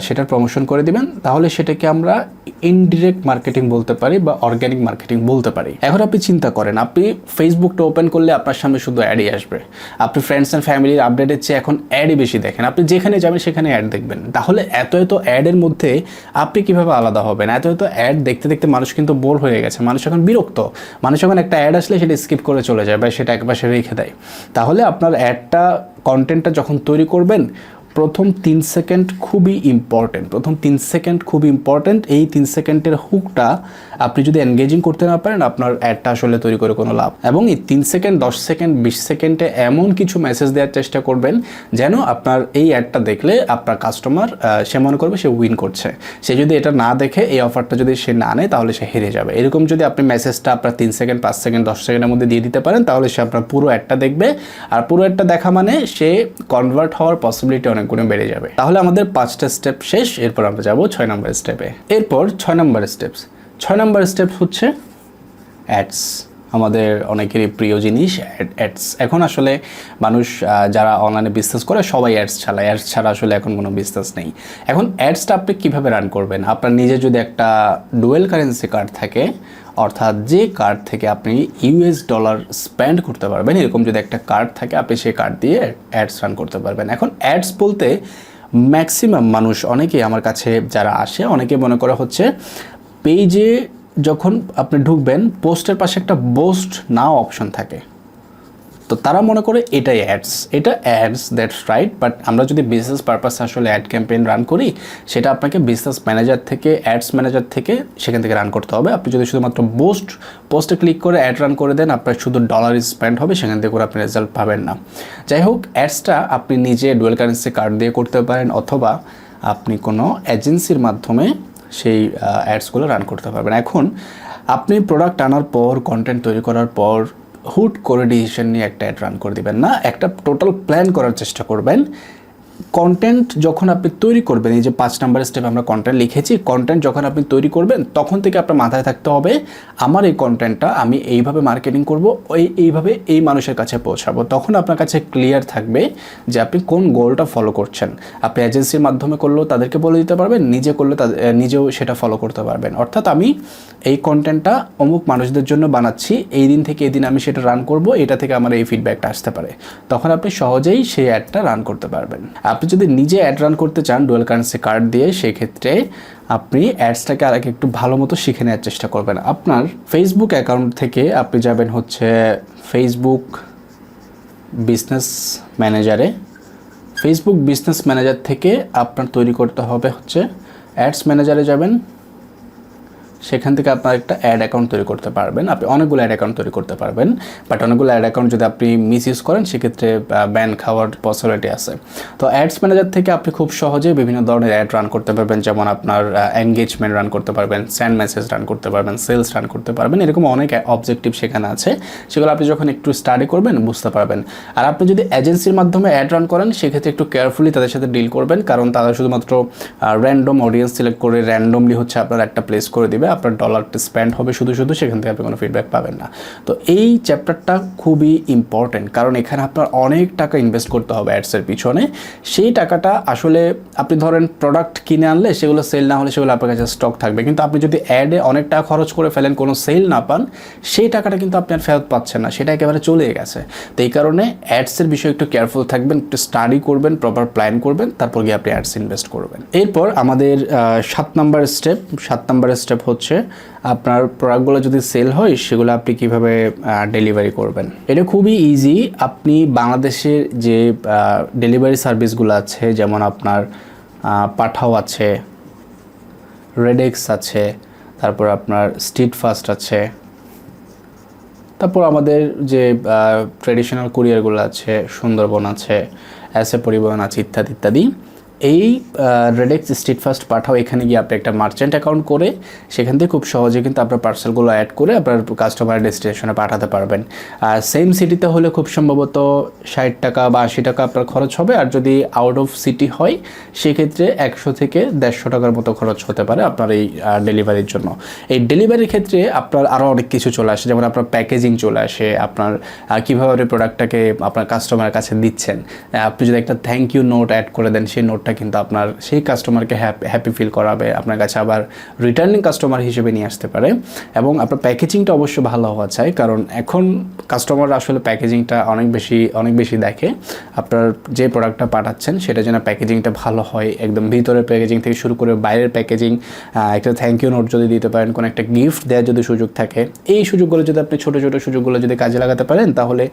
সেটার প্রমোশন করে দিবেন। তাহলে সেটাকে আমরা ইনডিরেক্ট মার্কেটিং বলতে পারি বা অর্গ্যানিক মার্কেটিং বলতে পারি। এখন আপনি চিন্তা করেন, আপনি ফেসবুকটা ওপেন করলে আপনার সামনে শুধু অ্যাডই আসবে। আপনি ফ্রেন্ডস অ্যান্ড ফ্যামিলির আপডেটের চেয়ে এখন অ্যাডই বেশি দেখেন। আপনি যেখানে যাবেন, সেখানে অ্যাড দেখবেন। তাহলে এত এত অ্যাডের মধ্যে আপনি কীভাবে আলাদা হবেন? এত এত অ্যাড দেখতে দেখতে মানুষ কিন্তু বোর হয়ে গেছে। মানুষ এখন বিরক্ত। মানুষ এখন একটা অ্যাড আসলে সেটা স্কিপ করে চলে যায় বা সেটা একপাশে রেখে দেয়। তাহলে আপনার অ্যাডটা কন্টেন্টটা যখন তৈরি করবেন, প্রথম তিন সেকেন্ড খুবই ইম্পর্টেন্ট প্রথম তিন সেকেন্ড খুবই ইম্পর্টেন্ট এই তিন সেকেন্ডের হুকটা আপনি যদি এনগেজিং করতে না পারেন, আপনার অ্যাডটা আসলে তৈরি করে কোনো লাভ। এবং এই তিন সেকেন্ড, দশ সেকেন্ড, বিশ সেকেন্ডে এমন কিছু মেসেজ দেওয়ার চেষ্টা করবেন, যেন আপনার এই অ্যাডটা দেখলে আপনার কাস্টমার সে মনে করবে সে উইন করছে। সে যদি এটা না দেখে, এই অফারটা যদি সে না নেয়, তাহলে সে হেরে যাবে। এরকম যদি আপনি মেসেজটা আপনার তিন সেকেন্ড, পাঁচ সেকেন্ড, দশ সেকেন্ডের মধ্যে দিয়ে দিতে পারেন, তাহলে সে আপনার পুরো অ্যাডটা দেখবে। আর পুরো অ্যাডটা দেখা মানে সে কনভার্ট হওয়ার পসিবিলিটি অনেক গুণে বেড়ে যাবে। তাহলে আমাদের পাঁচটা স্টেপ শেষ। এরপর আমরা যাব ছয় নম্বর স্টেপে এরপর ছয় নম্বর স্টেপস ছয় নম্বর স্টেপ হচ্ছে অ্যাডস আমাদের অনেকেরই প্রিয় জিনিস অ্যাডস এখন আসলে মানুষ যারা অনলাইনে বিজনেস করে, সবাই অ্যাডস চালায়। অ্যাডস ছাড়া আসলে এখন কোনো বিজনেস নেই। এখন অ্যাডসটা আপনি কীভাবে রান করবেন? আপনার নিজে যদি একটা ডুয়েল কারেন্সি কার্ড থাকে, অর্থাৎ যে কার্ড থেকে আপনি ইউএস ডলার স্পেন্ড করতে পারবেন, এরকম যদি একটা কার্ড থাকে, আপনি সেই কার্ড দিয়ে অ্যাডস রান করতে পারবেন। এখন অ্যাডস বলতে ম্যাক্সিমাম মানুষ, অনেকেই আমার কাছে যারা আসে অনেকে মনে করা হচ্ছে পেজে যখন আপনি ঢুকবেন, পোস্টের পাশে একটা বোস্ট নাও অপশন থাকে। তো তারা মনে করে এটাই অ্যাডস এটা অ্যাডস দ্যাটস রাইট বাট আমরা যদি বিজনেস পারপাস আসলে অ্যাড ক্যাম্পেইন রান করি, সেটা আপনাকে বিজনেস ম্যানেজার থেকে অ্যাডস ম্যানেজার থেকে সেখান থেকে রান করতে হবে। আপনি যদি শুধুমাত্র বোস্ট, পোস্টে ক্লিক করে অ্যাড রান করে দেন, আপনার শুধু ডলার স্পেন্ড হবে, সেখান থেকে করে আপনি রেজাল্ট পাবেন না। যাই হোক অ্যাডসটা আপনি নিজে ডুয়েল কারেন্সি কার্ড দিয়ে করতে পারেন, অথবা আপনি কোনো এজেন্সির মাধ্যমে সেই অ্যাডসগুলো রান করতে পারবেন। এখন আপনি প্রোডাক্ট আনার পর কন্টেন্ট তৈরি করার পর, হুট করে ডিসিশন নিয়ে একটা অ্যাড রান করে দেবেন না, একটা টোটাল প্ল্যান করার চেষ্টা করবেন কন্টেন্ট যখন আপনি তৈরি করবেন, এই যে পাঁচ নাম্বার স্টেপ আমরা কন্টেন্ট লিখেছি কন্টেন্ট যখন আপনি তৈরি করবেন, তখন থেকে আপনার মাথায় থাকতে হবে, আমার এই কন্টেন্টটা আমি এইভাবে মার্কেটিং করব ওই এইভাবে এই মানুষের কাছে পৌঁছাবো। তখন আপনার কাছে ক্লিয়ার থাকবে যে আপনি কোন গোলটা ফলো করছেন। আপনি এজেন্সির মাধ্যমে করলেও তাদেরকে বলে দিতে পারবেন, নিজে করলে নিজেও সেটা ফলো করতে পারবেন। অর্থাৎ আমি এই কন্টেন্টটা অমুক মানুষদের জন্য বানাচ্ছি, এই দিন থেকে এই দিন আমি সেটা রান করব, এটা থেকে আমার এই ফিডব্যাকটা আসতে পারে। তখন আপনি সহজেই সেই অ্যাডটা রান করতে পারবেন। আপনি যদি নিজে অ্যাড রান করতে চান ডুয়েল কারেন্সি কার্ড দিয়ে, সেক্ষেত্রে আপনি অ্যাডসটাকে আর একটু ভালো মতো শিখে নেওয়ার চেষ্টা করবেন। আপনার ফেসবুক অ্যাকাউন্ট থেকে আপনি যাবেন হচ্ছে ফেসবুক বিজনেস ম্যানেজারে ফেসবুক বিজনেস ম্যানেজার থেকে আপনার তৈরি করতে হবে হচ্ছে অ্যাডস ম্যানেজারে যাবেন। সেখান থেকে আপনার একটা অ্যাড অ্যাকাউন্ট তৈরি করতে পারবেন। আপনি অনেকগুলো অ্যাড অ্যাকাউন্ট তৈরি করতে পারবেন বাট অনেকগুলো অ্যাড অ্যাকাউন্ট যদি আপনি মিস ইউজ করেন, সেক্ষেত্রে ব্যান খাওয়ার পসিবিলিটি আছে। তো অ্যাডস ম্যানেজার থেকে আপনি খুব সহজে বিভিন্ন ধরনের অ্যাড রান করতে পারবেন, যেমন আপনার এঙ্গেজমেন্ট রান করতে পারবেন স্যান্ড মেসেজ রান করতে পারবেন সেলস রান করতে পারবেন, এরকম অনেক অবজেক্টিভ সেখানে আছে। সেগুলো আপনি যখন একটু স্টাডি করবেন, বুঝতে পারবেন। আর আপনি যদি এজেন্সির মাধ্যমে অ্যাড রান করেন, সেক্ষেত্রে একটু কেয়ারফুলি তাদের সাথে ডিল করবেন, কারণ তারা শুধুমাত্র র্যান্ডম অডিয়েন্স সিলেক্ট করে র্যান্ডমলি হচ্ছে আপনার একটা প্লেস করে দিবে। আপনার ডলারটা স্পেন্ড হবে শুধু শুধু, সেখান থেকে আপনি কোনো ফিডব্যাক পাবেন না। তো এই চ্যাপ্টারটা খুবই ইম্পর্টেন্ট কারণ এখানে আপনার অনেক টাকা ইনভেস্ট করতে হবে অ্যাডসের পিছনে। সেই টাকাটা আসলে আপনি ধরেন প্রোডাক্ট কিনে আনলে সেগুলো সেল না হলে সেগুলো আপনার কাছে স্টক থাকবে। কিন্তু আপনি যদি অ্যাডে অনেক টাকা খরচ করে ফেলেন, কোনো সেল না পান, সেই টাকাটা কিন্তু আপনি আর ফেরত পাচ্ছেন না, সেটা একেবারে চলে গেছে। তো এই কারণে অ্যাডসের বিষয়ে একটু কেয়ারফুল থাকবেন, একটু স্টাডি করবেন প্রপার প্ল্যান করবেন, তারপর গিয়ে আপনি অ্যাডস ইনভেস্ট করবেন। এরপর আমাদের সাত নাম্বার স্টেপ সাত নাম্বার স্টেপ হচ্ছে আপনার প্রোডাক্টগুলো যদি সেল হয়, সেগুলো আপনি কীভাবে ডেলিভারি করবেন? এটা খুবই ইজি আপনি বাংলাদেশের যে ডেলিভারি সার্ভিসগুলো আছে, যেমন আপনার পাঠাও আছে রেডেক্স আছে, তারপর আপনার স্ট্রিট ফাস্ট আছে, তারপর আমাদের যে ট্রেডিশনাল কুরিয়ারগুলো আছে, সুন্দরবন আছে, অ্যাসে পরিবহন আছে, ইত্যাদি ইত্যাদি। এই রেডেক্স স্ট্রিট ফার্স্ট পাঠাও, এখানে গিয়ে আপনি একটা মার্চেন্ট অ্যাকাউন্ট করে সেখান থেকে খুব সহজে কিন্তু আপনার পার্সেলগুলো অ্যাড করে আপনার কাস্টমার ডেস্টিনেশনে পাঠাতে পারবেন। আর সেম সিটিতে হলে খুব সম্ভবত ষাট টাকা বা আশি টাকা আপনার খরচ হবে। আর যদি আউট অফ সিটি হয়, সেক্ষেত্রে একশো থেকে দেড়শো টাকার মতো খরচ হতে পারে আপনার এই ডেলিভারির জন্য। এই ডেলিভারির ক্ষেত্রে আপনার আরও অনেক কিছু চলে আসে। যেমন আপনার প্যাকেজিং চলে আসে, আপনার কীভাবে প্রোডাক্টটাকে আপনার কাস্টমারের কাছে দিচ্ছেন। আপনি যদি একটা থ্যাংক ইউ নোট অ্যাড করে দেন, সেই নোটটা কিন্তু আপনার সেই কাস্টমারকে হ্যাপি ফিল করাবে, আপনার কাছে আবার রিটার্নিং কাস্টমার হিসেবে নিয়ে আসতে পারে। এবং আপনার প্যাকেজিংটা অবশ্যই ভালো হওয়া চাই, কারণ এখন কাস্টমাররা আসলে প্যাকেজিংটা অনেক বেশি অনেক বেশি দেখে। আপনার যে প্রোডাক্টটা পাঠাচ্ছেন, সেটা যেন প্যাকেজিংটা ভালো হয়, একদম ভিতরের প্যাকেজিং থেকে শুরু করে বাইরের প্যাকেজিং একটা থ্যাংক ইউ নোট যদি দিতে পারেন, কোনো একটা গিফট দেওয়ার যদি সুযোগ থাকে, এই সুযোগগুলো যদি আপনি ছোটো ছোটো সুযোগগুলো যদি কাজে লাগাতে পারেন, তাহলে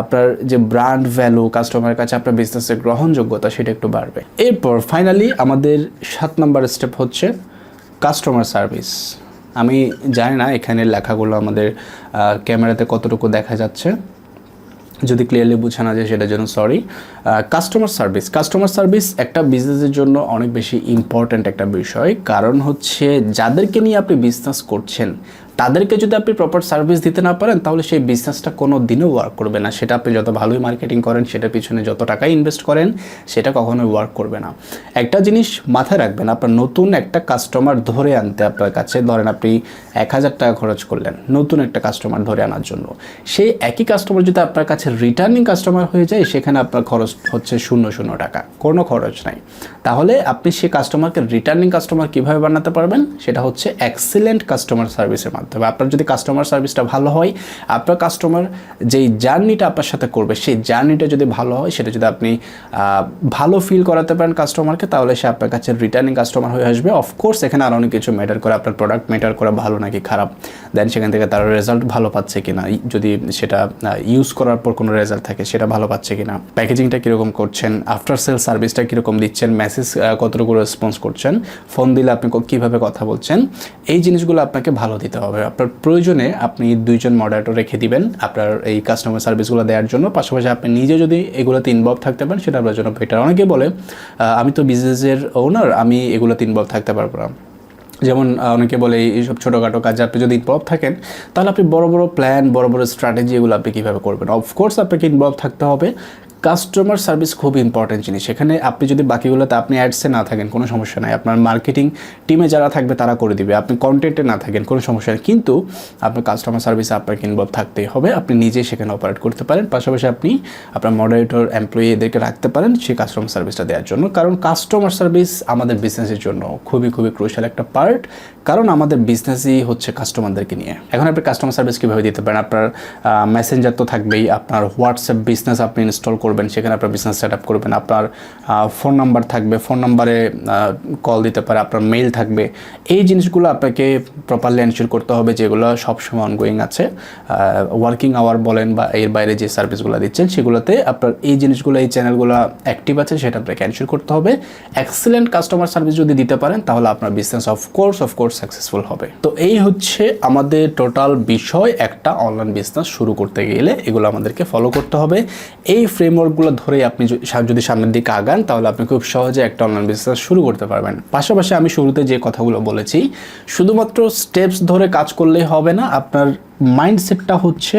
আপনার যে ব্র্যান্ড ভ্যালু কাস্টমারের কাছে আপনার বিজনেসের গ্রহণযোগ্যতা সেটা একটু বাড়বে। এরপর ফাইনালি আমাদের সাত নম্বর স্টেপ হচ্ছে কাস্টমার সার্ভিস আমি জানি না এখানে লেখাগুলো আমাদের ক্যামেরাতে কতটুকু দেখা যাচ্ছে। যদি ক্লিয়ারলি বোঝা না যায় সেটার জন্য sorry customer service customer service একটা বিজনেসের জন্য অনেক বেশি ইম্পর্ট্যান্ট একটা বিষয়। কারণ হচ্ছে যাদেরকে নিয়ে আপনি বিজনেস করছেন তাদেরকে যদি আপনি প্রপার সার্ভিস দিতে না পারেন, তাহলে সেই বিজনেসটা কোনো দিনও ওয়ার্ক করবে না। সেটা আপনি যত ভালোই মার্কেটিং করেন সেটা পিছনে যত টাকাই ইনভেস্ট করেন, সেটা কখনোই ওয়ার্ক করবে না। একটা জিনিস মাথায় রাখবেন, আপনার নতুন একটা কাস্টমার ধরে আনতে আপনার কাছে, ধরেন আপনি এক হাজার টাকা খরচ করলেন, নতুন একটা কাস্টমার ধরে আনার জন্য। সেই একই কাস্টমার যদি আপনার কাছে রিটার্নিং কাস্টমার হয়ে যায়, সেখানে আপনার খরচ হচ্ছে শূন্য শূন্য টাকা। কোনো খরচ নাই। তাহলে আপনি সেই কাস্টমারকে রিটার্নিং কাস্টমার কীভাবে বানাতে পারবেন? সেটা হচ্ছে এক্সিলেন্ট কাস্টমার সার্ভিসের মাধ্যমে। আপনার যদি কাস্টমার সার্ভিসটা ভালো হয়, আপনার কাস্টমার যেই জার্নিটা আপনার সাথে করবে, সেই জার্নিটা যদি ভালো হয়, সেটা যদি আপনি ভালো ফিল করাতে পারেন কাস্টমারকে তাহলে সে আপনার কাছে রিটার্নিং কাস্টমার হয়ে আসবে। অফকোর্স এখানে আরও অনেক কিছু ম্যাটার করে, আপনার প্রোডাক্ট ম্যাটার করা ভালো নাকি খারাপ। দেন সেখান থেকে তার রেজাল্ট ভালো পাচ্ছে কিনা যদি সেটা ইউজ করার পর কোনো রেজাল্ট থাকে, সেটা ভালো পাচ্ছে কিনা। প্যাকেজিংটা কীরকম করছেন আফটার সেল সার্ভিসটা কীরকম দিচ্ছেন মেসেজ কতটুকু রেসপন্স করছেন ফোন দিলে আপনি কীভাবে কথা বলছেন, এই জিনিসগুলো আপনাকে ভালো দিতে হবে। আপনার প্রয়োজনে আপনি দুইজন মডারেটর রেখে দিবেন আপনার এই কাস্টমার সার্ভিসগুলো দেওয়ার জন্য। পাশাপাশি আপনি নিজে যদি এগুলোতে ইনভলভ থাকতে পারেন, সেটা আপনার জন্য বেটার অনেকে বলে আমি তো বিজনেসের ওনার আমি এগুলোতে ইনভলভ থাকতে পারব না। যেমন অনেকে বলে, এই- এইসব ছোটোখাটো কাজে আপনি যদি ইনভলভ থাকেন, তাহলে আপনি বড় বড় প্ল্যান বড় বড় স্ট্র্যাটেজি এগুলো আপনি কীভাবে করবেন? অফকোর্স আপনাকে ইনভলভ থাকতে হবে। কাস্টমার সার্ভিস খুব ইম্পর্টেন্ট জিনিস। এখানে আপনি যদি বাকিগুলোতে আপনি অ্যাডসে না থাকেন, কোনো সমস্যা নাই। আপনার মার্কেটিং টিমে যারা থাকবে, তারা করে দিবে। আপনি কন্টেন্টে না থাকেন, কোনো সমস্যা নেই। কিন্তু আপনার কাস্টমার সার্ভিসে আপনাকে ইনভলভ থাকতেই হবে। আপনি নিজেই সেখানে অপারেট করতে পারেন। পাশাপাশি আপনি আপনার মডারেটর এমপ্লয়ি এদেরকে রাখতে পারেন সেই কাস্টমার সার্ভিসটা দেওয়ার জন্য। কারণ কাস্টমার সার্ভিস আমাদের বিজনেসের জন্য খুবই খুবই ক্রুশাল একটা পার্ট কারণ আমাদের বিজনেসই হচ্ছে কাস্টমারদেরকে নিয়ে। এখন আপনি কাস্টমার সার্ভিস কীভাবে দিতে পারেন? আপনার মেসেঞ্জার তো থাকবেই, আপনার হোয়াটসঅ্যাপ বিজনেস আপনি ইনস্টল করবেন, সেখানে আপনার বিজনেস সেট আপ করবেন, আপনার ফোন নাম্বার থাকবে ফোন নাম্বারে কল দিতে পারে, আপনার মেইল থাকবে। এই জিনিসগুলো আপনাকে প্রপারলি এনশিওর করতে হবে যেগুলো সবসময় অনগোয়িং আছে। ওয়ার্কিং আওয়ার বলেন বা এর বাইরে যে সার্ভিসগুলো দিচ্ছেন, সেগুলোতে আপনার এই জিনিসগুলো, এই চ্যানেলগুলো অ্যাক্টিভ আছে, সেটা আপনাকে এনশিওর করতে হবে। এক্সেলেন্ট কাস্টমার সার্ভিস যদি দিতে পারেন, তাহলে আপনার business of course of course successful হবে। তো এই হচ্ছে আমাদের টোটাল বিষয়, একটা অনলাইন বিজনেস শুরু করতে গেলে এগুলো আমাদেরকে ফলো করতে হবে। এই ফ্রেমওয়ার্কগুলো ধরেই আপনি যদি সামনের দিকে আগান, তাহলে আপনি খুব সহজে একটা অনলাইন বিজনেস শুরু করতে পারবেন। পাশাপাশি আমি শুরুতে যে কথাগুলো বলেছি, শুধুমাত্র স্টেপস ধরে কাজ করলেই হবে না, আপনার মাইন্ডসেটটা হচ্ছে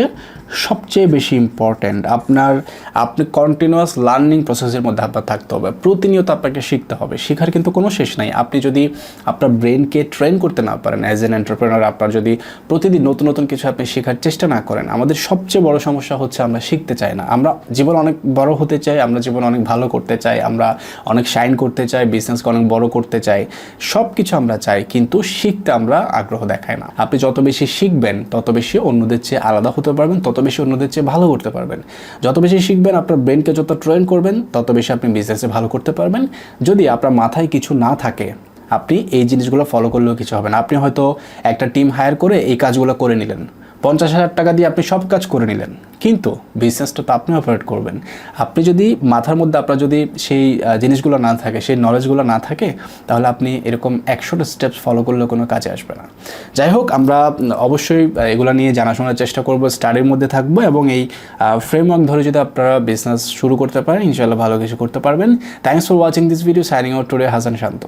সবচেয়ে বেশি ইম্পর্ট্যান্ট আপনার, আপনি কন্টিনিউয়াস লার্নিং প্রসেসের মধ্যে আপনার থাকতে হবে। প্রতিনিয়ত আপনাকে শিখতে হবে। শেখার কিন্তু কোনো শেষ নাই। আপনি যদি আপনার ব্রেনকে ট্রেন করতে না পারেন অ্যাজ এন এন্টারপ্রেনার আপনার যদি প্রতিদিন নতুন নতুন কিছু আপনি শেখার চেষ্টা না করেন, আমাদের সবচেয়ে বড় সমস্যা হচ্ছে আমরা শিখতে চাই না। আমরা জীবন অনেক বড় হতে চাই, আমরা জীবন অনেক ভালো করতে চাই, আমরা অনেক শাইন করতে চাই বিজনেসকে অনেক বড় করতে চাই। সব কিছু আমরা চাই, কিন্তু শিখতে আমরা আগ্রহ দেখাই না। আপনি যত বেশি শিখবেন, তত বেশি অন্যদের চেয়ে আলাদা হতে পারবেন, তত বেশি অন্যদের চেয়ে ভালো করতে পারবেন। যত বেশি শিখবেন, আপনার ব্রেনকে যত ট্রেন করবেন, তত বেশি আপনি বিজনেসে ভালো করতে পারবেন। যদি আপনার মাথায় কিছু না থাকে, আপনি এই জিনিসগুলো ফলো করলেও কিছু হবে না। আপনি হয়তো একটা টিম হায়ার করে এই কাজগুলো করে নিলেন। পঞ্চাশ হাজার টাকা দিয়ে আপনি সব কাজ করে নিলেন। কিন্তু বিজনেসটা তো আপনি অপারেট করবেন। আপনি যদি মাথার মধ্যে আপনার যদি সেই জিনিসগুলো না থাকে, সেই নলেজগুলো না থাকে, তাহলে আপনি এরকম একশোটা স্টেপস ফলো করলে কোনো কাজে আসবে না। যাই হোক, আমরা অবশ্যই এগুলো নিয়ে জানাশোনার চেষ্টা করব স্টাডির মধ্যে থাকব এবং এই ফ্রেমওয়ার্ক ধরে যদি আপনারা বিজনেস শুরু করতে পারেন ইনশাল্লাহ ভালো কিছু করতে পারবেন। Thanks for watching this video signing out today Hasan Shanto